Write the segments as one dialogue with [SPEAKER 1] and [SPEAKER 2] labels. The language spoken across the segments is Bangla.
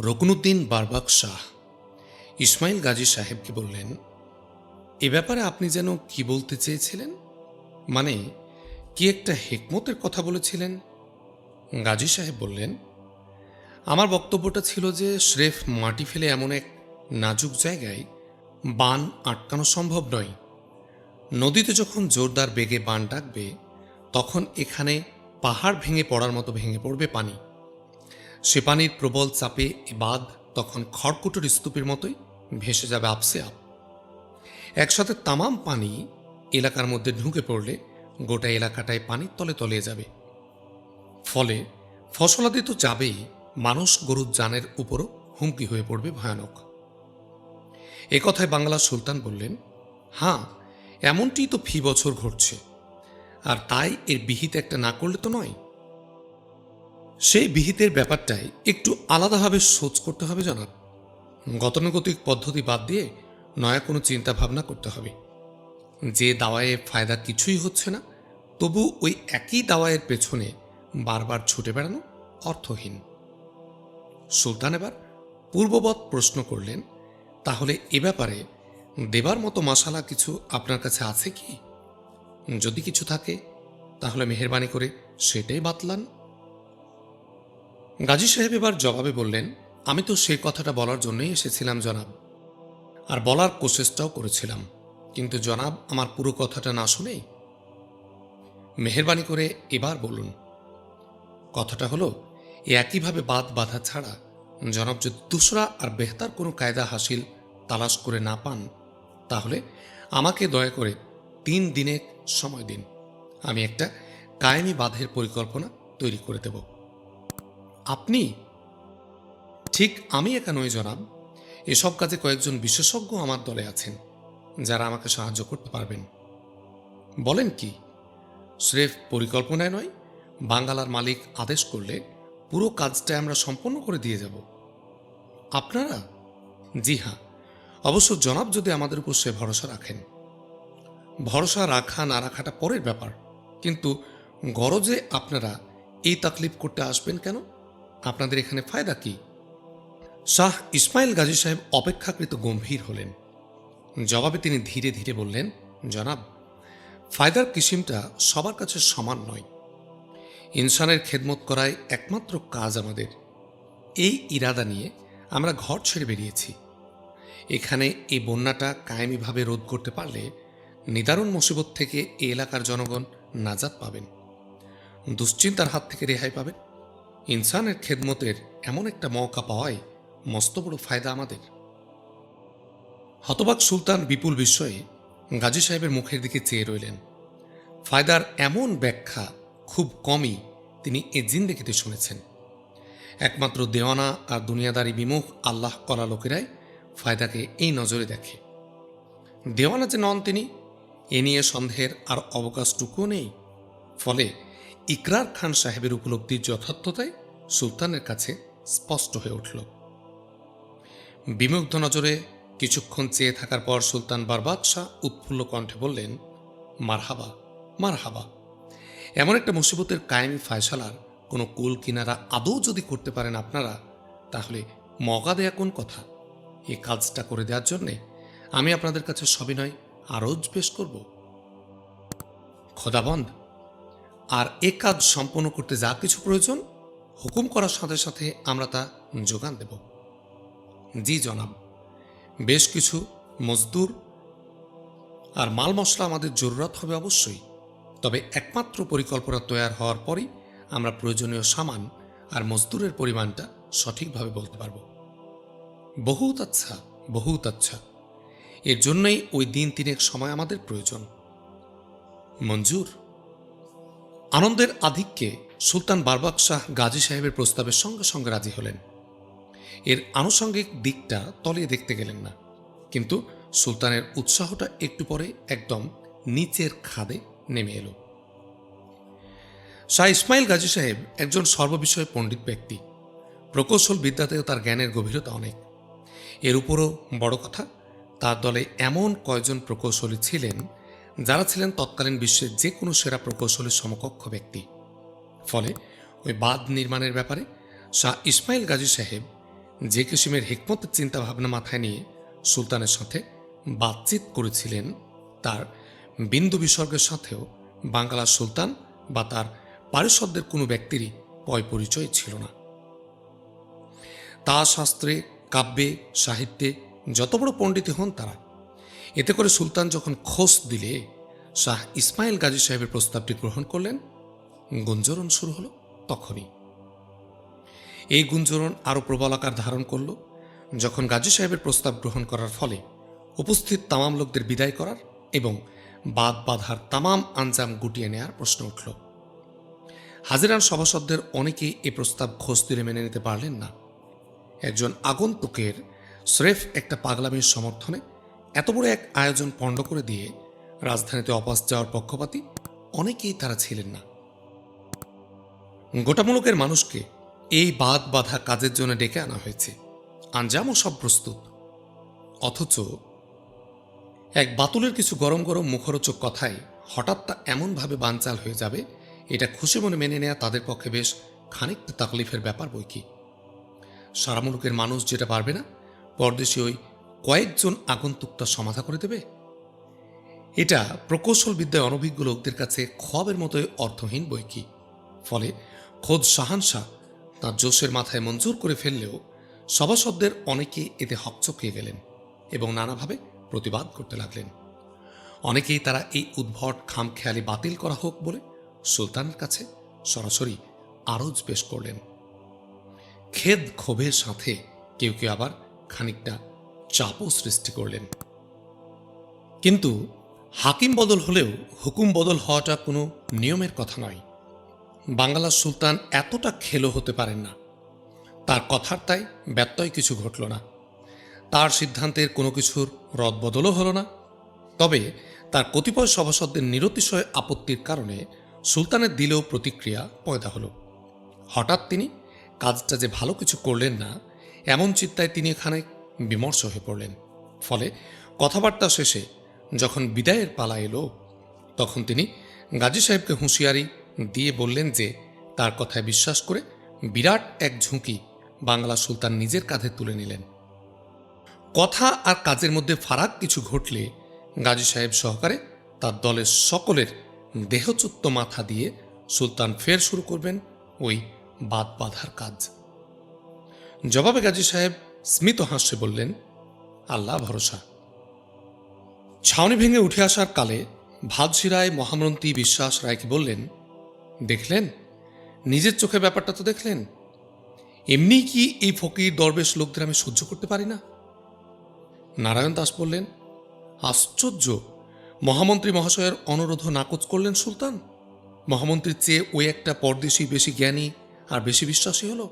[SPEAKER 1] রকনুদ্দিন বারবাক শাহ। ইসমাইল গাজী সাহেবকে বললেন, এ ব্যাপারে আপনি যেন কি বলতে চেয়েছিলেন? মানে কি একটা হেকমতের কথা বলেছিলেন? গাজী সাহেব বললেন, আমার বক্তব্যটা ছিল যে স্রেফ মাটি ফেলে এমন এক নাজুক জায়গায় বান আটকানো সম্ভব নয়। নদীতে যখন জোরদার বেগে বান ডাকবে, তখন এখানে পাহাড় ভেঙে পড়ার মতো ভেঙে পড়বে পানি। সে পানির প্রবল চাপে এ বাঁধ তখন খড়কুটোর স্তূপের মতোই ভেসে যাবে আপসে আপ। একসাথে তামাম পানি এলাকার মধ্যে ঢুকে পড়লে গোটা এলাকাটায় পানির তলে তলিয়ে যাবে। ফলে ফসলাদি তো যাবেই, মানুষ গরুর জানের উপরও হুমকি হয়ে পড়বে ভয়ানক। এ কথায় বাংলার সুলতান বললেন হ্যাঁ এমনটি তো ফি বছর ঘটছে। আর তাই এর বিহিত একটা না করলে তো নয়। সেই বিহিতের ব্যাপারটাই একটু আলাদাভাবে সোচ করতে হবে জানাব। গতানুগতিক পদ্ধতি বাদ দিয়ে নয়া কোনো চিন্তা ভাবনা করতে হবে। যে দাওয়ায়ে ফায়দা কিছুই হচ্ছে না, তবু ওই একই দাওয়ায়ের পেছনে বারবার ছুটে বেড়ানো অর্থহীন। সুলতান এবার পূর্ববৎ প্রশ্ন করলেন, তাহলে এ ব্যাপারে দেবার মতো মশালা কিছু আপনার কাছে আছে কি? যদি কিছু থাকে, তাহলে মেহরবানি করে সেটাই বাতলান। গাজী সাহেব এবার জবাবে বললেন, আমি তো সেই কথাটা বলার জন্যই এসেছিলাম, জনাব। আর বলার কোশেষটাও করেছিলাম। কিন্তু জনাব, আমার পুরো কথাটা না শুনেই মেহরবানি করে এবার বলুন। কথাটা হলো, এ একইভাবে বাদ বাধা ছাড়া জনাব যদি দুসরা আর বেহতার কোনো কায়দা হাসিল, তালাশ করে না পান, তাহলে আমাকে দয়া করে তিন দিনে সময় দিন। আমি একটা কায়েমি বাঁধের পরিকল্পনা তৈরি করে দেব। আপনি? ঠিক আমি একা নই, জনাব। এসব কাজে কয়েকজন বিশেষজ্ঞ আমার দলে আছেন, যারা আমাকে সাহায্য করতে পারবেন। বলেন কি, স্রেফ পরিকল্পনায় নয়, বাঙ্গালার মালিক আদেশ করলে পুরো কাজটা আমরা সম্পন্ন করে দিয়ে যাব। আপনারা? জি হ্যাঁ। অবশ্য জনাব, যদি আমাদের উপর সে ভরসা রাখেন। ভরসা রাখা না রাখাটা পরের ব্যাপার। কিন্তু গরজে আপনারা এই তাকলিফ করতে আসবেন কেন? আপনাদের এখানে ফায়দা কি? শাহ ইসমাইল গাজী সাহেব অপেক্ষাকৃত গম্ভীর হলেন। জবাবে তিনি ধীরে ধীরে বললেন, জনাব, ফায়দার কিসিমটা সবার কাছে সমান নয়। ইনসানের খেদমত করায় একমাত্র কাজ আমাদের। এই ইরাদা নিয়ে আমরা ঘর ছেড়ে বেরিয়েছি। এখানে এই বন্যাটা কায়েমিভাবে রোধ করতে পারলে নিদারুণ মুসিবত থেকে এ এলাকার জনগণ নাজাত পাবেন। দুশ্চিন্তার হাত থেকে রেহাই পাবেন। ইনসানের খেদমতের এমন একটা মৌকা পাওয়ায় মস্ত বড় ফায়দা আমাদের। হতবাক সুলতান বিপুল বিস্ময়ে গাজী সাহেবের মুখের দিকে চেয়ে রইলেন। ফায়দার এমন ব্যাখ্যা খুব কমই তিনি এ জিন্দেগিতে শুনেছেন। একমাত্র দেওয়ানা আর দুনিয়াদারি বিমুখ আল্লাহ করা লোকেরাই ফায়দাকে এই নজরে দেখে। দেওয়ানা যে নন তিনি, এ নিয়ে সন্দেহের আর অবকাশটুকুও নেই। ফলে ইকরার খান সাহেবের উপলব্ধির যথার্থতায় সুলতানের কাছে স্পষ্ট হয়ে উঠল। বিমুগ্ধ নজরে কিছুক্ষণ চেয়ে থাকার পর সুলতান বারবাদ শাহ উৎফুল্ল কণ্ঠে বললেন, মারহাবা মারহাবা। এমন একটা মুসিবতের কায়েমি ফায়সালার কোনো কুল কিনারা আদৌ যদি করতে পারেন আপনারা, তাহলে মগা দেয়া কোন কথা। এ কাজটা করে দেওয়ার জন্যে আমি আপনাদের কাছে সবিনয় আরজ পেশ করব। খোদাবন্ধ আর এ কাজ সম্পন্ন করতে যা কিছু প্রয়োজন, হুকুম করার সাথে সাথে আমরা তা যোগান দেব। জি, জনাব। বেশ কিছু মজদুর আর মাল মশলা আমাদের জরুরত হবে অবশ্যই। তবে একমাত্র পরিকল্পনা তৈরি হওয়ার পরই আমরা প্রয়োজনীয় সামান আর মজদুরের পরিমাণটা সঠিকভাবে বলতে পারব। বহুত আচ্ছা বহুত আচ্ছা। এর জন্যই ওই দিন তিনেক সময় আমাদের প্রয়োজন। মঞ্জুর আনন্দের আধিক্যে সুলতান বারবাক শাহ গাজী সাহেবের প্রস্তাবের সঙ্গে সঙ্গে রাজি হলেন। এর আনুষঙ্গিক দিকটা তলিয়ে দেখতে গেলেন না। কিন্তু সুলতানের উৎসাহটা একটু পরে একদম নিচের খাদে নেমে এলো। শাহ ইসমাইল গাজী সাহেব একজন সর্ববিষয়ে পণ্ডিত ব্যক্তি। প্রকৌশল বিদ্যাতেও তার জ্ঞানের গভীরতা অনেক। এর উপরও বড় কথা, তার দলে এমন কয়জন প্রকৌশলী ছিলেন যারা ছিলেন তৎকালীন বিশ্বের যে কোনো সেরা প্রকৌশলীর সমকক্ষ ব্যক্তি। ফলে ওই বাঁধ নির্মাণের ব্যাপারে শাহ ইসমাইল গাজী সাহেব যে কিসিমের হেকমতের চিন্তাভাবনা মাথায় নিয়ে সুলতানের সাথে বাতচিত করেছিলেন, তার বিন্দু বিসর্গের সাথেও বাংলার সুলতান বা তার পারিষদদের কোনো ব্যক্তিরই পয় পরিচয় ছিল না। তা শাস্ত্রে, কাব্যে, সাহিত্যে যত বড় পণ্ডিত হন তারা এতে করে সুলতান যখন খোঁজ দিলে, শাহ ইসমাইল গাজী সাহেবের প্রস্তাবটি গ্রহণ করলেন, গুঞ্জরণ শুরু হলো তখনই। এই গুঞ্জরণ আরও প্রবল আকার ধারণ করল, যখন গাজী সাহেবের প্রস্তাব গ্রহণ করার ফলে উপস্থিত তামাম লোকদের বিদায় করার এবং বাদ বাধার তামাম আঞ্জাম গুটিয়ে নেয়ার প্রশ্ন উঠল। হাজিরান সভাসদদের অনেকেই এ প্রস্তাব খোঁজ দিলে মেনে নিতে পারলেন না। একজন আগন্তুকের, স্রেফ একটা পাগলামির সমর্থনে এত বড় এক আয়োজন পণ্ড করে দিয়ে রাজধানীতে অপাস যাওয়ার পক্ষপাতী অনেকেই তারা ছিলেন না। গোটামূলকের মানুষকে এই বাদ বাধা কাজের জন্য ডেকে আনা হয়েছে। আঞ্জামও সব প্রস্তুত। অথচ এক বাতুলের কিছু গরম গরম মুখরোচক কথায় হঠাৎ তা এমনভাবে বানচাল হয়ে যাবে, এটা খুশি মনে মেনে নেওয়া তাদের পক্ষে বেশ খানিকটা তাকলিফের ব্যাপার বই কি। মানুষ যেটা পারবে না, পরদেশি ওই কয়েকজন আগন্তুক তা সমাধা করে দেবে? এটা প্রকৌশল বিদ্যায় অনভিজ্ঞ লোকদের কাছে খবের মতোই অর্থহীন বই কি? ফলে খোদ শাহানশাহ তাঁর জোশের মাথায় মঞ্জুর করে ফেললেও সভাসদদের অনেকে এতে হকচকিয়ে গেলেন এবং নানাভাবে প্রতিবাদ করতে লাগলেন। অনেকেই তারা এই উদ্ভট খামখেয়ালি বাতিল করা হোক বলে সুলতানের কাছে সরাসরি আরজ পেশ করলেন। খেদ ক্ষোভের সাথে কেউ কেউ আবার খানিকটা চাপও সৃষ্টি করলেন। কিন্তু হাকিম বদল হলেও হুকুম বদল হওয়াটা কোনো নিয়মের কথা নয়। বাংলার সুলতান এতটা খেলো হতে পারেন না। তার কথার তাই ব্যত্যয় কিছু ঘটল না। তার সিদ্ধান্তের কোনো কিছুর রদবদলও হলো না। তবে তার কতিপয় সভাসদদের নিরতিশয় আপত্তির কারণে সুলতানের দিলেও প্রতিক্রিয়া পয়দা হলো। হঠাৎ তিনি, কাজটা যে ভালো কিছু করলেন না, এমন চিন্তায় তিনি এখানে বিমর্ষ হয়ে পড়লেন। ফলে কথাবার্তা শেষে যখন বিদায়ের পালা এলো, তখন তিনি গাজী সাহেবকে হুঁশিয়ারি দিয়ে বললেন যে, তার কথায় বিশ্বাস করে বিরাট এক ঝুঁকি বাংলা সুলতান নিজের কাঁধে তুলে নিলেন। কথা আর কাজের মধ্যে ফারাক কিছু ঘটলে গাজী সাহেব সহকারে তার দলের সকলের দেহচ্যুত মাথা দিয়ে সুলতান ফের শুরু করবেন ওই বাদ বাঁধার কাজ। জবাবে গাজী সাহেব স্মিত হাস্যে বললেন, আল্লাহ ভরসা। ছাউনি ভেঙে উঠে আসার কালে ভাতশিরায় মহামন্ত্রী বিশ্বাস রায়কে বললেন, দেখলেন? নিজের চোখে ব্যাপারটা তো দেখলেন? এমনি কি এই ফকির দরবেশ লোকদের আমি সহ্য করতে পারি না? নারায়ণ দাস বললেন, আশ্চর্য! মহামন্ত্রী মহাশয়ের অনুরোধ নাকচ করলেন সুলতান। মহামন্ত্রীর চেয়ে ওই একটা পরদেশি বেশি জ্ঞানী আর বেশি বিশ্বাসী হল।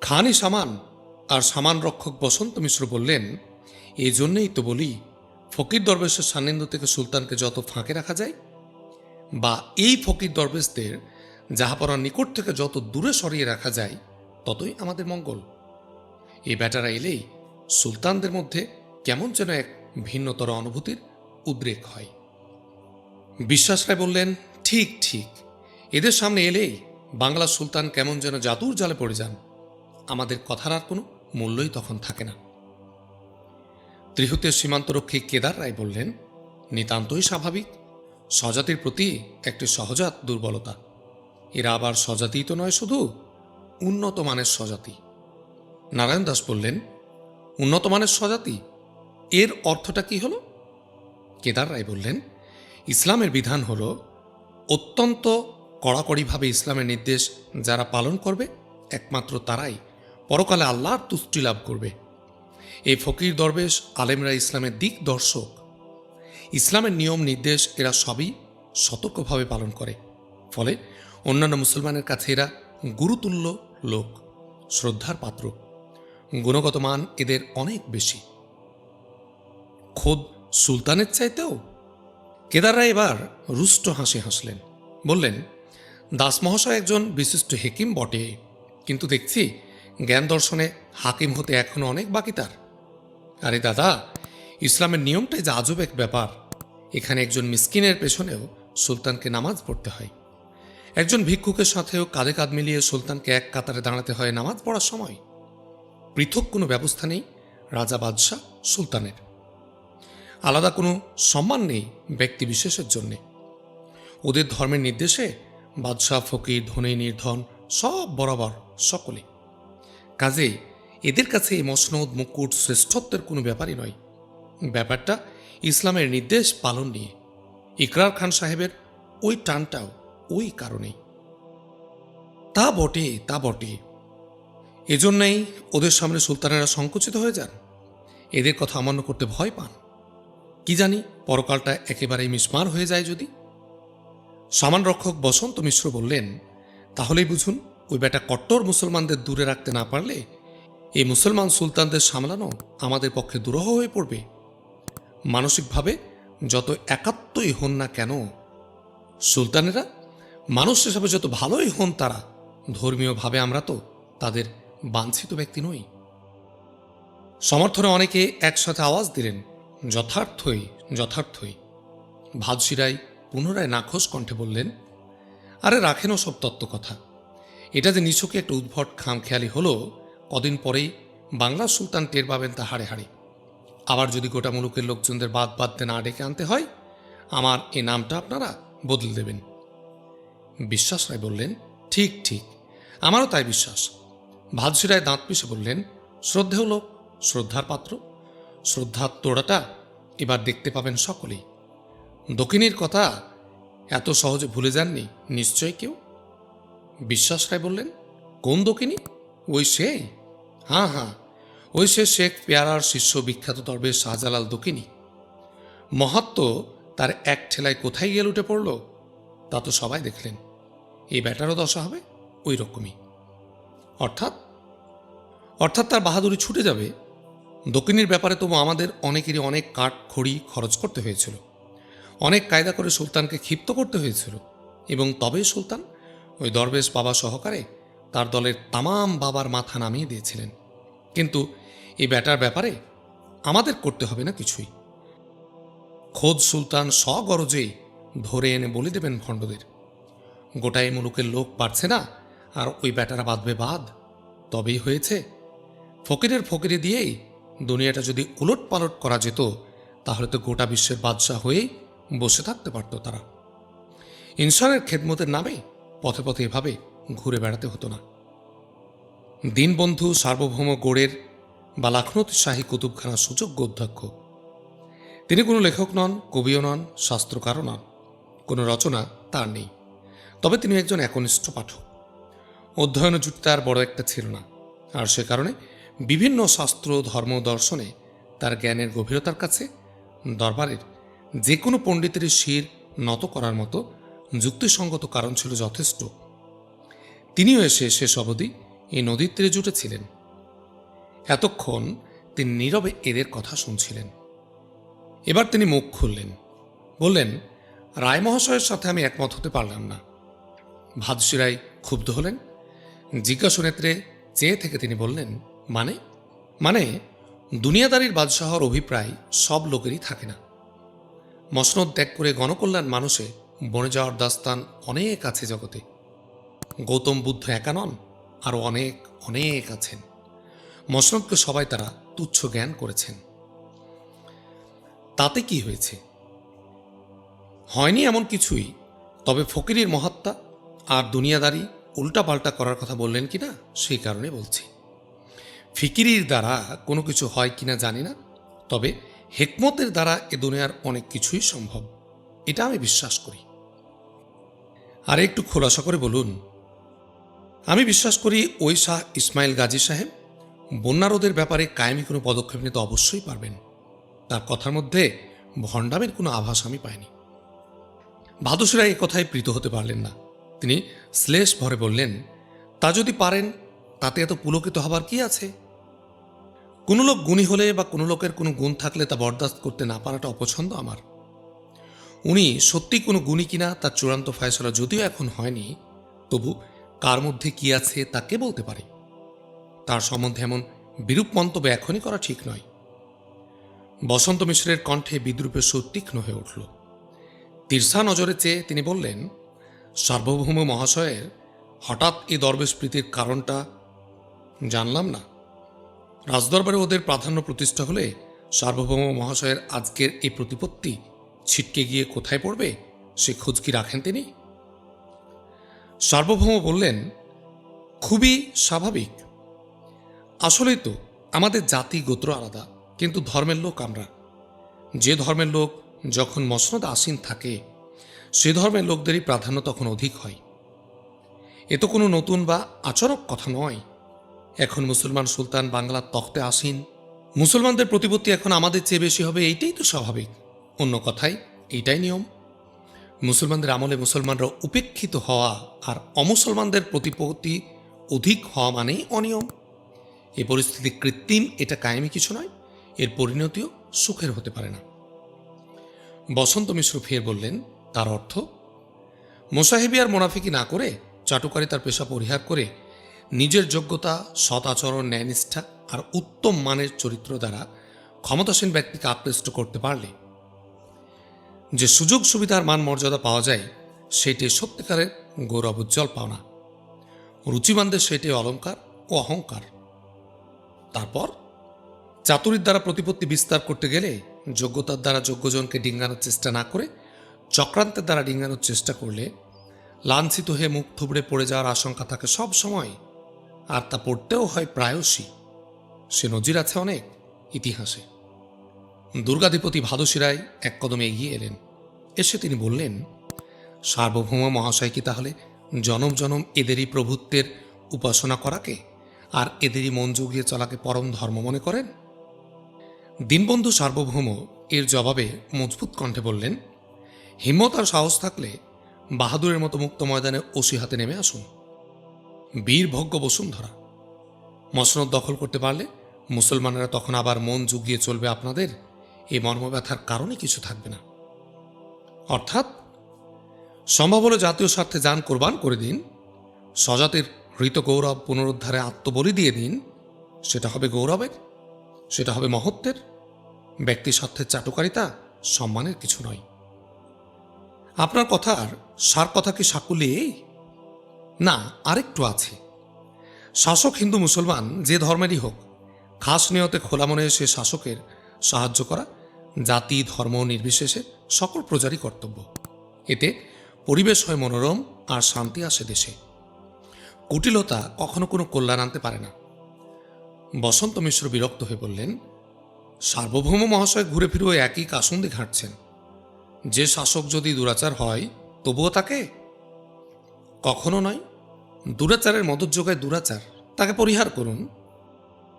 [SPEAKER 1] খানই সামান আর সামান রক্ষক বসন্ত মিশ্র বললেন, এই জন্যেই তো বলি, ফকির দরবেশের সান্নিধ্য থেকে সুলতানকে যত ফাঁকে রাখা যায়, বা এই ফকির দরবেশদের যাহাপরার নিকট থেকে যত দূরে সরিয়ে রাখা যায়, ততই আমাদের মঙ্গল। এই ব্যাটারা এলেই সুলতানদের মধ্যে কেমন যেন এক ভিন্নতর অনুভূতির উদ্রেক হয়। বিশ্বাস রায় বললেন, ঠিক ঠিক। এদের সামনে এলেই বাংলা সুলতান কেমন যেন জাদুর জালে পড়ে যান। আমাদের কথার আর কোনো মূল্যই তখন থাকে না। ত্রিহুতের সীমান্তরক্ষী কেদার রায় বললেন, নিতান্তই স্বাভাবিক, স্বজাতির প্রতি একটি সহজাত দুর্বলতা। এরা আবার স্বজাতিই তো নয় শুধু, উন্নত মানের স্বজাতি। নারায়ণ দাস বললেন, উন্নত মানের স্বজাতি? এর অর্থটা কি হলো? কেদার রায় বললেন, ইসলামের বিধান হলো, অত্যন্ত কড়াকড়িভাবে ইসলামের নির্দেশ যারা পালন করবে, একমাত্র তারাই পরকালে আল্লাহর তুষ্টি লাভ করবে। এই ফকির দরবেশ আলেমরা ইসলামের দিক দর্শক। ইসলামের নিয়ম নির্দেশ এরা সবই সতর্কভাবে পালন করে। ফলে অন্যান্য মুসলমানের কাছে এরা গুরুতুল্য লোক, শ্রদ্ধার পাত্র। গুণগত মান এদের অনেক বেশি। খোদ সুলতানের চাইতেও? কেদাররা এবার রুষ্ট হাসি হাসলেন। বললেন, দাসমহাশয় একজন বিশিষ্ট হেকিম বটে। কিন্তু দেখছি জ্ঞান দর্শনে হাকিম হতে এখনও অনেক বাকি তার। আরে দাদা, ইসলামের নিয়মটাই যে আজব এক ব্যাপার। এখানে একজন মিসকিনের পেছনেও সুলতানকে নামাজ পড়তে হয়। একজন ভিক্ষুকের সাথেও কাঁধে কাঁধ মিলিয়ে সুলতানকে এক কাতারে দাঁড়াতে হয় নামাজ পড়ার সময়। পৃথক কোনো ব্যবস্থা নেই, রাজা বাদশাহ সুলতানের। আলাদা কোনো সম্মান নেই ব্যক্তি বিশেষের জন্যে। ওদের ধর্মের নির্দেশে বাদশাহ, ফকির, ধনী, নির্ধন সব বরাবর সকলে। কাজেই এদের কাছে এই মসনদ, মুকুট, শ্রেষ্ঠত্বের কোনো ব্যাপারই নয়। ব্যাপারটা ইসলামের নির্দেশ পালন নিয়ে। ইকরার খান সাহেবের ওই টানটাও ওই কারণেই। তা বটে তা বটে। এজন্যই ওদের সামনে সুলতানেরা সংকুচিত হয়ে যান। এদের কথা অমান্য করতে ভয় পান। কি জানি পরকালটা একেবারেই মিসমার হয়ে যায় যদি। সামান রক্ষক বসন্ত মিশ্র বললেন, তাহলেই বুঝুন ওই বেটা কট্টর মুসলমানদের দূরে রাখতে না পারলে এই মুসলমান সুলতানদের সামলানো আমাদের পক্ষে দুরহ হয়ে পড়বে। মানসিকভাবে যত একাত্মই হন না কেন, সুলতানেরা মানুষ হিসাবে যত ভালোই হন তারা, ধর্মীয়ভাবে আমরা তো তাদের বাঞ্ছিত ব্যক্তি নই। সমর্থনে অনেকে একসাথে আওয়াজ দিলেন, যথার্থই যথার্থই। ভাদশিরাই পুনরায় নাখোশ কণ্ঠে বললেন, আরে রাখেনও সব তত্ত্ব কথা এটা যে নিছকে একটা উদ্ভট খামখেয়ালি হলো, কদিন পরেই বাংলা সুলতান টের পাবেন তা হাড়ে হাড়ে। আবার যদি গোটা মুলুকের লোকজনদের বাদ বাদতে না ডেকে আনতে হয়, আমার এ নামটা আপনারা বদলে দেবেন। বিশ্বাস রায় বললেন, ঠিক ঠিক, আমারও তাই বিশ্বাস। ভাদশিরায় দাঁত পিষে বললেন, শ্রদ্ধেয় লোক, শ্রদ্ধার পাত্র, শ্রদ্ধার তোড়াটা এবার দেখতে পাবেন সকলেই। দক্ষিণীর কথা এত সহজে ভুলে যাননি নিশ্চয় কেউ? বিশ্বাস রায় বললেন, কোন দক্ষিণী? ওই সে? হ্যাঁ হ্যাঁ। ওই সে শেখ পেয়ারার শিষ্য বিখ্যাত দরবেশ শাহজালাল দক্ষিণী। মহাত্ম তার এক ঠেলায় কোথায় গিয়ে লুটে পড়ল, তা তো সবাই দেখলেন। এই ব্যাটারও দশা হবে ওই রকমই। অর্থাৎ? অর্থাৎ তার বাহাদুরি ছুটে যাবে? দক্ষিণীর ব্যাপারে তবু আমাদের অনেকেরই অনেক কাঠ খড়ি খরচ করতে হয়েছিল। অনেক কায়দা করে সুলতানকে ক্ষিপ্ত করতে হয়েছিল। এবং তবেই সুলতান ওই দরবেশ বাবা সহকারে তার দলের তামাম বাবার মাথা নামিয়ে দিয়েছিলেন। কিন্তু এই ব্যাটার ব্যাপারে আমাদের করতে হবে না কিছুই। খোদ সুলতান স্বগরজেই ধরে এনে বলে দেবেন ভণ্ডদের গোটাই মুলুকের লোক পারছে না, আর ওই ব্যাটারা বাঁধবে বাদ তবেই হয়েছে, ফকিরের ফকিরে দিয়েই দুনিয়াটা যদি উলট পালট করা যেত, তাহলে তো গোটা বিশ্বের বাদশাহ হয়েই বসে থাকতে পারত তারা। ইনসানের খেদমতের নামে পথে পথে এভাবে ঘুরে বেড়াতে হতো না। দীনবন্ধু সার্বভৌম গোড়ের বা লাখনৌতি শাহী কুতুবখানার সুযোগ্য অধ্যক্ষ। তিনি কোনো লেখক নন, কবিও নন, শাস্ত্রকারও নন। কোনো রচনা তার নেই। তবে তিনি একজন একনিষ্ঠ পাঠক। অধ্যয়ন জুটি তার বড় একটা ছিল না। আর সে কারণে বিভিন্ন শাস্ত্র, ধর্ম দর্শনে তার জ্ঞানের গভীরতার কাছে দরবারের যে কোনো পণ্ডিতের শির নত করার মতো যুক্তিসঙ্গত কারণ ছিল যথেষ্ট। তিনিও এসে শেষ অবধি এই নদীর তীরে জুটেছিলেন। এতক্ষণ তিনি নীরবে এদের কথা শুনছিলেন। এবার তিনি মুখ খুললেন। বললেন, রায় মহাশয়ের সাথে আমি একমত হতে পারলাম না। ভাদশিরাই ক্ষুব্ধ হলেন। জিজ্ঞাসু নেত্রে চেয়ে থেকে তিনি বললেন মানে? মানে দুনিয়াদারির বাদশাহর অভিপ্রায় সব লোকেরই থাকে না। মসনদ ত্যাগ করে গণকল্যাণ মানুষে বনে যাওয়ার দাস্তান অনেক আছে জগতে। গৌতম বুদ্ধ একা নন, আরও অনেক অনেক আছেন। মসনদকে সবাই তারা তুচ্ছ জ্ঞান করেছেন। তাতে কি হয়েছে? হয়নি এমন কিছুই, তবে ফকিরের মহাত্মা আর দুনিয়াদারি উল্টাপাল্টা করার কথা বললেন কি না সেই কারণে বলছি। ফিকিরির দ্বারা কোনো কিছু হয় কিনা জানি না, তবে হেকমতের দ্বারা এ দুনিয়ার অনেক কিছুই সম্ভব, এটা আমি বিশ্বাস করি। আর একটু খোলাসা করে বলুন। আমি বিশ্বাস করি ওই শাহ ইসমাইল গাজী সাহেব বন্যারোধের ব্যাপারে কায়েমি কোনো পদক্ষেপ নিতে অবশ্যই পারবেন। তার কথার মধ্যে ভণ্ডামের কোনো আভাস আমি পাইনি। ভাদুসেরা এ কথায় প্রীত হতে পারলেন না। তিনি শ্লেষ ভরে বললেন, তা যদি পারেন, তাতে এত পুলকিত হবার কি আছে? কোনো লোক গুণী হলে বা কোনো লোকের কোনো গুণ থাকলে তা বরদাস্ত করতে না পারাটা অপছন্দ আমার। উনি সত্যি কোনো গুণী কিনা তার চূড়ান্ত ফয়সলা যদিও এখন হয়নি, তবু কার মধ্যে কি আছে তা কে বলতে পারে? তার সম্বন্ধে এমন বিরূপ মন্তব্য এখনই করা ঠিক নয়। বসন্ত মিশ্রের কণ্ঠে বিদ্রুপের সুর তীক্ষ্ণ হয়ে উঠল। তিরসা নজরে চেয়ে তিনি বললেন, সার্বভৌম মহাশয়ের হঠাৎ এই দরবেশ প্রীতির কারণটা জানলাম না। রাজদরবারে ওদের প্রাধান্য প্রতিষ্ঠা হলে সার্বভৌম মহাশয়ের আজকের এই প্রতিপত্তি ছিটকে গিয়ে কোথায় পড়বে? সে খোঁজ কি রাখেন তিনি? সার্বভৌম বললেন, খুবই স্বাভাবিক। আসলেই তো, আমাদের জাতি গোত্র আলাদা, কিন্তু ধর্মের লোক আমরা। যে ধর্মের লোক যখন মসনদ আসীন থাকে, সে ধর্মের লোকদেরই প্রাধান্য তখন অধিক হয়। এ তো কোনো নতুন বা আচরক কথা নয়। এখন মুসলমান সুলতান বাংলার তখতে আসীন। মুসলমানদের প্রতিপত্তি এখন আমাদের চেয়ে বেশি হবে, এইটাই তো স্বাভাবিক। অন্য কথায় এইটাই নিয়ম। মুসলমানদের আমলে মুসলমানরা উপেক্ষিত হওয়া আর অমুসলমানদের প্রতিপত্তি অধিক হওয়া মানেই অনিয়ম। এ পরিস্থিতি কৃত্রিম, এটা কায়েমি কিছু নয়, এর পরিণতিও সুখের হতে পারে না। বসন্ত মিশ্র ফের বললেন, তার অর্থ, মোসাহেবি আর মোনাফিকি না করে চাটুকারি তার পেশা পরিহার করে নিজের যোগ্যতা, সৎ আচরণ, ন্যায়নিষ্ঠা আর উত্তম মানের চরিত্র দ্বারা ক্ষমতাসীন ব্যক্তিকে আকৃষ্ট করতে পারলে যে সুযোগ সুবিধার মান মর্যাদা পাওয়া যায়, সেটি সত্যিকারের গৌরব উজ্জ্বল পাওনা। রুচিমানদের সেটি অলঙ্কার ও অহংকার। তারপর, চাতুরির দ্বারা প্রতিপত্তি বিস্তার করতে গেলে যোগ্যতার দ্বারা যোগ্যজনকে ডিঙ্গানোর চেষ্টা না করে, চক্রান্তের দ্বারা ডিঙ্গানোর চেষ্টা করলে লাঞ্ছিত হয়ে মুখ থুবড়ে পড়ে যাওয়ার আশঙ্কা থাকে সব সময়, আর তা পড়তেও হয় প্রায়শই। সে নজির আছে অনেক ইতিহাসে। দুর্গাধিপতি ভাদুশিরায় এক কদমে এগিয়ে এলেন। এসে তিনি বললেন, সার্বভৌম মহাশয় কি তাহলে জনম জনম এদেরই প্রভুত্বের উপাসনা করাকে আর এদেরই মন জুগিয়ে চলাকে পরম ধর্ম মনে করেন? দীনবন্ধু সার্বভৌম এর জবাবে মজবুত কণ্ঠে বললেন, হিম্মত আর সাহস থাকলে বাহাদুরের মতো মুক্ত ময়দানে ওসি হাতে নেমে আসুন। বীর ভোগ্য বসুন্ধরা, মসনদ দখল করতে পারলে মুসলমানেরা তখন আবার মন জুগিয়ে চলবে আপনাদের এই মর্মব্যথার কারণে কিছু থাকবে না। অর্থাৎ সম্ভব হলে জাতীয় স্বার্থে যান কোরবান করে দিন, স্বজাতির হৃত গৌরব পুনরুদ্ধারে আত্মবলি দিয়ে দিন, সেটা হবে গৌরবের, সেটা হবে মহত্বের, ব্যক্তি স্বার্থের চাটুকারিতা সম্মানের কিছু নয়। আপনার কথার সার কথা কি সাকুলে এই না, আরেকটু আছে। শাসক হিন্দু মুসলমান যে ধর্মেরই হোক, খাস নিয়তে খোলা মনে সে শাসকের সাহায্য করা, জাতি, ধর্ম নির্বিশেষে সকল প্রজারই কর্তব্য। এতে পরিবেশ হয় মনোরম আর শান্তি আসে দেশে। কুটিলতা কখনো কোনো কল্যাণ আনতে পারে না। বসন্ত মিশ্র বিরক্ত হয়ে বললেন, সার্বভৌম মহাশয় ঘুরে ফিরে একই কাসুন্দি ঘাঁটছেন। যে শাসক যদি দুরাচার হয়, তবুও তাকে? কখনো নয়। দুরাচারের মদত যোগায় দুরাচার। তাকে পরিহার করুন।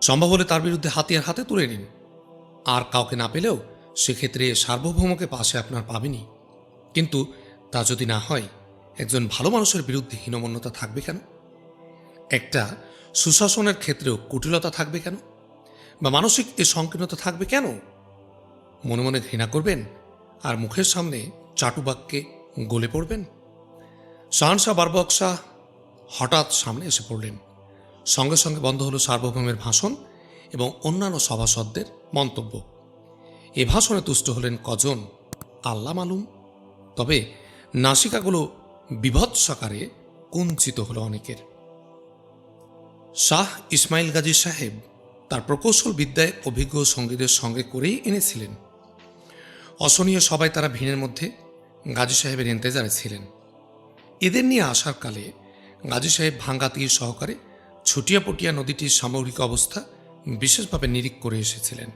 [SPEAKER 1] সম্ভব হলে তার বিরুদ্ধে হাতিয়ার হাতে তুলে নিন। আর কাউকে না পেলেও সেক্ষেত্রে সার্বভৌমকে পাশে আপনার পাবেনি কিন্তু তা যদি না হয়, একজন ভালো মানুষের বিরুদ্ধে হীনমন্যতা থাকবে কেন? একটা সুশাসনের ক্ষেত্রেও কুটিলতা থাকবে কেন? বা মানসিক এ সংকীর্ণতা থাকবে কেন? মনে মনে ঘৃণা করবেন আর মুখের সামনে চাটুবাক্যে গলে পড়বেন? শাহনশাহ বারবক শাহ হঠাৎ সামনে এসে পড়লেন। সঙ্গে সঙ্গে বন্ধ হলো সার্বভৌমের ভাষণ এবং অন্যান্য সভাসদদের মন্তব্য। এ ভাষণে তুষ্ট হলেন কজন? আল্লাহ মালুম। তবে নাসিকাগুলো বিভৎসাকারে কুঞ্চিত হলো অনেকের। শাহ ইসমাইল গাজী সাহেব তার প্রকৌশল বিদ্যায় অভিজ্ঞ সঙ্গীদের সঙ্গে করেই এনেছিলেন। অসনীয় সবাই তারা ভিড়ের মধ্যে গাজী সাহেবের ইন্তেজারে ছিলেন। এদের নিয়ে আসার কালে গাজী সাহেব ভাঙ্গা তীর সহকারে ছুটিয়াপটিয়া নদীটির সামগ্রিক অবস্থা বিশেষভাবে নিরীক করে এসেছিলেন।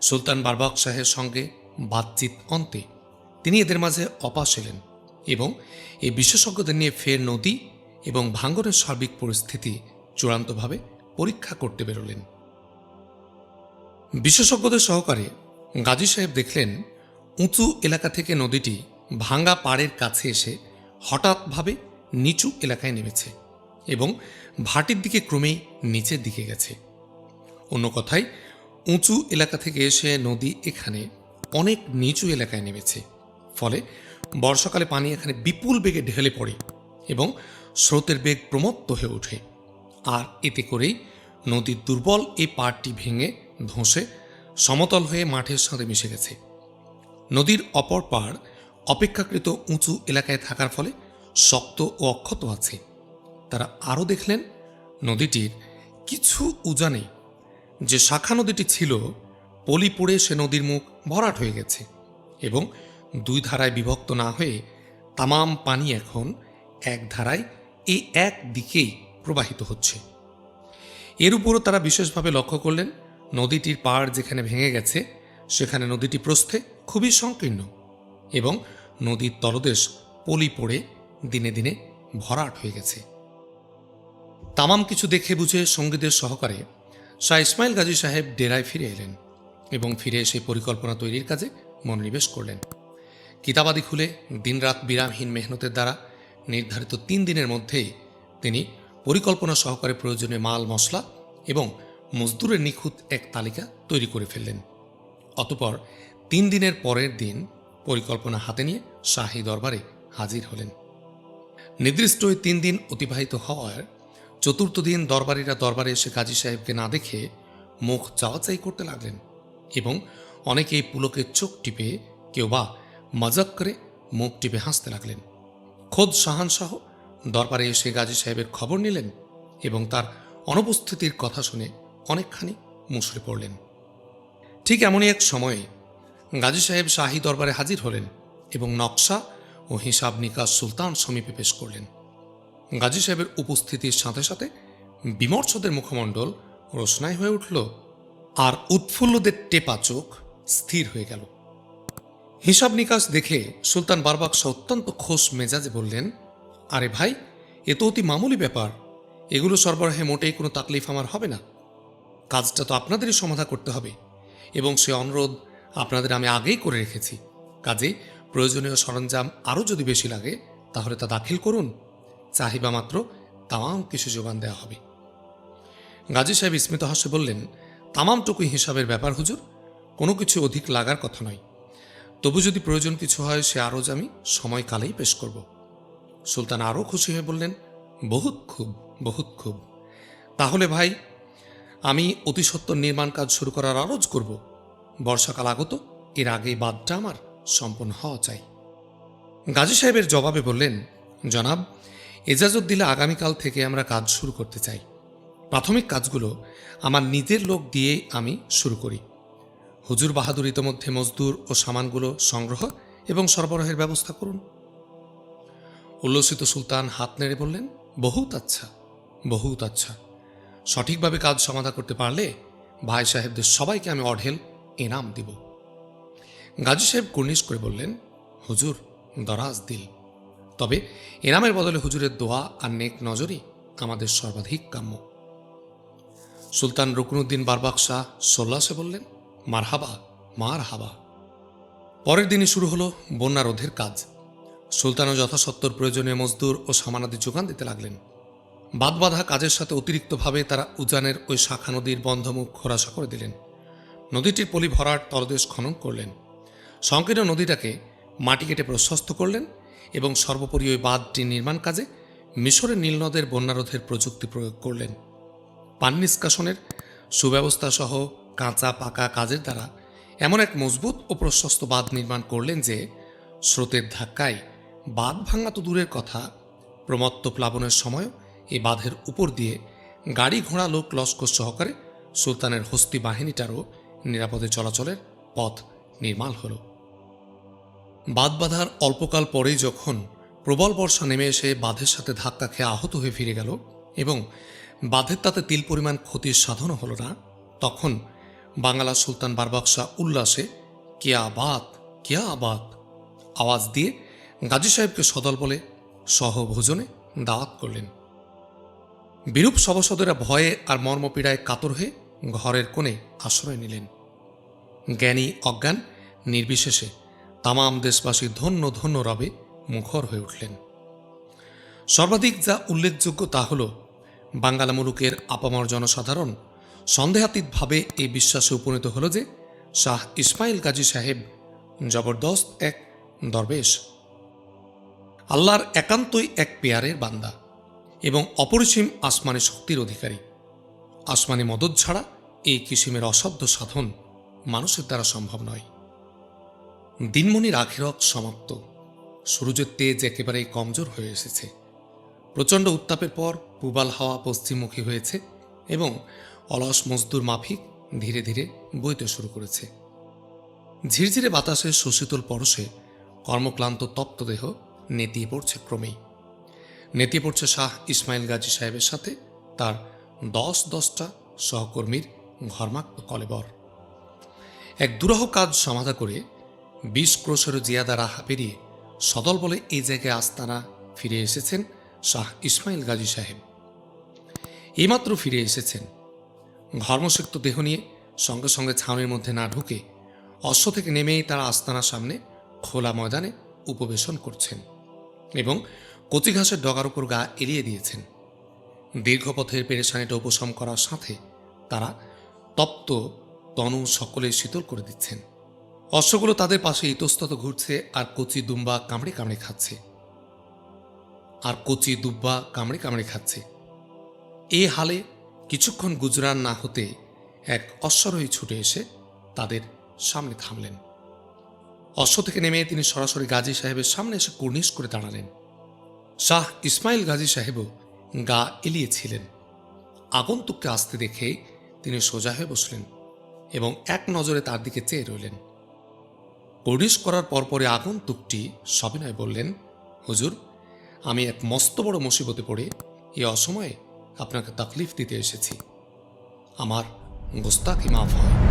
[SPEAKER 1] সুলতান বারবাক শাহের সঙ্গে বাতচিত অন্তে তিনি এদের মাঝে অপাস এলেন এবং এই বিশেষজ্ঞদের নিয়ে ফের নদী এবং ভাঙ্গনের সার্বিক পরিস্থিতি চূড়ান্তভাবে পরীক্ষা করতে বেরোলেন। বিশেষজ্ঞদের সহকারে গাজী সাহেব দেখলেন, উঁচু এলাকা থেকে নদীটি ভাঙ্গা পাড়ের কাছে এসে হঠাৎভাবে নিচু এলাকায় নেমেছে এবং ভাটির দিকে ক্রমেই নিচের দিকে গেছে। অন্য কথায়, উঁচু এলাকা থেকে এসে নদী এখানে অনেক নিচু এলাকায় নেমেছে। ফলে বর্ষাকালে পানি এখানে বিপুল বেগে ঢেলে পড়ে এবং স্রোতের বেগ প্রমত্ত হয়ে ওঠে। আর এতে করেই নদীর দুর্বল এই পাড়টি ভেঙে, ধসে, সমতল হয়ে মাঠের সাথে মিশে গেছে। নদীর অপর পাড় অপেক্ষাকৃত উঁচু এলাকায় থাকার ফলে শক্ত ও অক্ষত আছে। তারা আরও দেখলেন, নদীটির কিছু উজানে যে শাখা নদীটি ছিল পলি পড়ে সে নদীর মুখ ভরাট হয়ে গেছে এবং দুই ধারায় বিভক্ত না হয়ে তামাম পানি এখন এক ধারায় এই এক দিকেই প্রবাহিত হচ্ছে। এর উপরও তারা বিশেষভাবে লক্ষ্য করলেন, নদীটির পাড় যেখানে ভেঙে গেছে, সেখানে নদীটি প্রস্থে খুবই সংকীর্ণ এবং নদীর তলদেশ পলি পড়ে দিনে দিনে ভরাট হয়ে গেছে। তামাম কিছু দেখে বুঝে সঙ্গীদের সহকারে শাহ ইসমাইল গাজী সাহেব ডেরায় ফিরে এলেন এবং ফিরে এসে পরিকল্পনা তৈরির কাজে মনোনিবেশ করলেন। কিতাবাদি খুলে দিনরাত বিরামহীন মেহনতের দ্বারা নির্ধারিত তিন দিনের মধ্যেই তিনি পরিকল্পনা সহকারে প্রয়োজনীয় মাল, মশলা এবং মজদুরের নিখুঁত এক তালিকা তৈরি করে ফেললেন। অতপর তিন দিনের পরের দিন পরিকল্পনা হাতে নিয়ে শাহী দরবারে হাজির হলেন। নির্দিষ্ট ওই তিন দিন অতিবাহিত হওয়ার চতুর্থ দিন দরবারিরা দরবারে এসে কাজী সাহেবকে না দেখে মুখ চাওয়াচাই করতে লাগলেন এবং অনেকেই পুলকের চোখ টিপে কেউ বা মজাক করে মুখ টিপে হাসতে লাগলেন। খোদ শাহানশাহ দরবারে এসে গাজী সাহেবের খবর নিলেন এবং তার অনুপস্থিতির কথা শুনে অনেকখানি মুশড়ে পড়লেন। ঠিক এমনই এক সময়ে গাজী সাহেব শাহী দরবারে হাজির হলেন এবং নকশা ও হিসাব নিকাশ সুলতান সমীপে পেশ করলেন। গাজী সাহেবের উপস্থিতির সাথে সাথে বিমর্ষদের মুখমণ্ডল রোশনাই হয়ে উঠল আর উৎফুল্লদের টেপা চোখ স্থির হয়ে গেল। হিসাব নিকাশ দেখে সুলতান বারবাকশা অত্যন্ত খোশ মেজাজে বললেন, আরে ভাই, এ তো অতি মামুলি ব্যাপার। এগুলো সরবরাহে মোটেই কোনো তাকলিফ আমার হবে না। কাজটা তো আপনাদেরই সমাধা করতে হবে এবং সে অনুরোধ আপনাদের আমি আগেই করে রেখেছি। কাজে প্রয়োজনীয় সরঞ্জাম আরও যদি বেশি লাগে, তাহলে তা দাখিল করুন। চাহিবা মাত্র তামাম কিছু যোগান দেওয়া হবে। গাজী সাহেব স্মিত হাসে বললেন তামামটুকুই হিসাবের ব্যাপার হুজুর, কোনো কিছু অধিক লাগার কথা নয়। তবু যদি প্রয়োজন কিছু হয়, সে আরজ আমি সময়কালেই পেশ করব। সুলতান আরও খুশি হয়ে বললেন, বহুত খুব বহুত খুব। তাহলে ভাই, আমি অতি সত্বর নির্মাণ কাজ শুরু করার আরজ করব। বর্ষাকাল আগত, এর আগে বাদটা আমার সম্পন্ন হওয়া চাই। গাজী সাহেবের জবাবে বললেন, জনাব এজাজত দিলে আগামীকাল থেকে আমরা কাজ শুরু করতে চাই। প্রাথমিক কাজগুলো আমার নিজের লোক দিয়ে আমি শুরু করি। হুজুর বাহাদুর ইতোমধ্যে মজদুর ও সামানগুলো সংগ্রহ এবং সরবরাহের ব্যবস্থা করুন। উল্লসিত সুলতান হাত নেড়ে বললেন, বহুত আচ্ছা বহুত আচ্ছা। সঠিকভাবে কাজ সমাধা করতে পারলে ভাই সাহেবদের সবাইকে আমি অঢেল এনাম দিব। গাজী সাহেব কুর্নিশ করে বললেন, হুজুর, দরাজ দিল। তবে এনামের বদলে হুজুরের দোয়া আর নেক নজরই আমাদের সর্বাধিক কাম্য। সুলতান রুকনুদ্দিন বারবাক শাহ সোল্লাসে বললেন মার হাবা মার হাবা পরের দিনই শুরু হলো বন্যা রোধের কাজ। সুলতানও যথাসত্তর প্রয়োজনীয় মজদুর ও সামানাদি যোগান দিতে লাগলেন। বাদ বাদবাধা কাজের সাথে অতিরিক্তভাবে তারা উজানের ওই শাখা নদীর বন্ধমুখ খোরাসা করে দিলেন। নদীটির পলি ভরাট তলদেশ খনন করলেন। সংকীর্ণ নদীটাকে মাটি কেটে প্রশস্ত করলেন এবং সর্বোপরি ওই বাঁধটি নির্মাণ কাজে মিশরের নীলনদের বন্যারোধের প্রযুক্তি প্রয়োগ করলেন। পানি নিষ্কাশনের সুব্যবস্থা সহ কাঁচা পাকা কাজের দ্বারা এমন এক মজবুত ও প্রশস্ত বাঁধ নির্মাণ করলেন যে স্রোতের ধাক্কায় বাঁধ ভাঙা তো দূরের কথা, প্রমত্ত প্লাবনের সময় এই বাঁধের উপর দিয়ে গাড়ি ঘোড়া লোক লস্কর সহকারে সুলতানের হস্তি বাহিনীটারও নিরাপদে চলাচলের পথ নির্মাণ হল। বাঁধ বাঁধার অল্পকাল পরেই যখন প্রবল বর্ষা নেমে এসে বাঁধের সাথে ধাক্কা খেয়ে আহত হয়ে ফিরে গেল এবং বাঁধের তাতে তিল পরিমাণ ক্ষতির সাধনও হলো না, তখন বাংলা সুলতান বারবাকশা উল্লাসে, কেয়া আবাদ কেয়া আবাদ আওয়াজ দিয়ে গাজী সাহেবকে সদল বলে সহভোজনে দাওয়াত করলেন। বিরূপ সভাসদেরা ভয়ে আর মর্মপীড়ায় কাতর হয়ে ঘরের কোণে আশ্রয় নিলেন। জ্ঞানী, অজ্ঞান, নির্বিশেষে তামাম দেশবাসী ধন্য ধন্য রবে মুখর হয়ে উঠলেন। সর্বাধিক যা উল্লেখযোগ্য তা হল, বাঙ্গালা মুলুকের আপামর জনসাধারণ সন্দেহাতীতভাবে এই বিশ্বাসে উপনীত হল যে শাহ ইসমাইল গাজী সাহেব জবরদস্ত এক দরবেশ। আল্লাহর একান্তই এক পেয়ারের বান্দা এবং অপরিসীম আসমানি শক্তির অধিকারী। আসমানি মদত ছাড়া এই কিসিমের অসাধ্য সাধন মানুষের দ্বারা সম্ভব নয়। দিনমণির আখেরক সমাপ্ত। সূর্যের তেজ একেবারেই কমজোর হয়ে এসেছে। প্রচণ্ড উত্তাপের পর পূবাল হাওয়া পশ্চিমমুখী হয়েছে এবং অলস মজদুর মাফিক ধীরে ধীরে বইতে শুরু করেছে। ঝিরঝিরে বাতাসের সুশীতল পরশে কর্মক্লান্ত তপ্ত দেহ নেতিয়ে পড়ছে ক্রমেই। নেতিয়ে পড়ছে শাহ ইসমাইল গাজী সাহেবের সাথে তার দশ দশটা সহকর্মীর ঘর্মাক্ত কলেবর। এক দুরহ কাজ সমাধা করে বিশ ক্রোশেরও জিয়াদা রাহা পেরিয়ে সদল বলে এই জায়গায় আস্তানা ফিরে এসেছেন শাহ ইসমাইল গাজী সাহেব। এইমাত্র ফিরে এসেছেন। ঘর্মসিক্ত দেহ নিয়ে সঙ্গে সঙ্গে ছাউনির মধ্যে না ঢুকে অশ্ব থেকে নেমেই তারা আস্তানার সামনে খোলা ময়দানে উপবেশন করছেন এবং কচি ঘাসের ডগার উপর গা এড়িয়ে দিয়েছেন। দীর্ঘ পথের পেরেশানিটা উপশম করার সাথে তারা তপ্ত, তনু সকলে শীতল করে দিচ্ছেন। অশ্বগুলো তাদের পাশে ইতস্তত ঘুরছে আর কচি দুম্বা কামড়ে কামড়ে খাচ্ছে। আর কচি দুব্বা কামড়ে কামড়ে খাচ্ছে। এই হালে কিছুক্ষণ গুজরান না হতে এক অশ্বারোহী ছুটে এসে তাদের সামনে থামলেন। অশ্ব থেকে নেমে তিনি সরাসরি গাজী সাহেবের সামনে এসে কুর্নিশ করে দাঁড়ালেন। শাহ ইসমাইল গাজী সাহেবও গা এলিয়েছিলেন আগন্তুককে আসতে দেখে তিনি সোজা হয়ে বসলেন এবং এক নজরে তার দিকে চেয়ে রইলেন। কুর্নিশ করার পরপরে আগন্তুকটি সবিনয় বললেন, হুজুর, আমি এক মস্ত বড় মুসিবতে পড়ে এ অসময়ে আপনাকে তাকলিফ দিতে এসেছি। আমার গোস্তাকি মাফ হয়।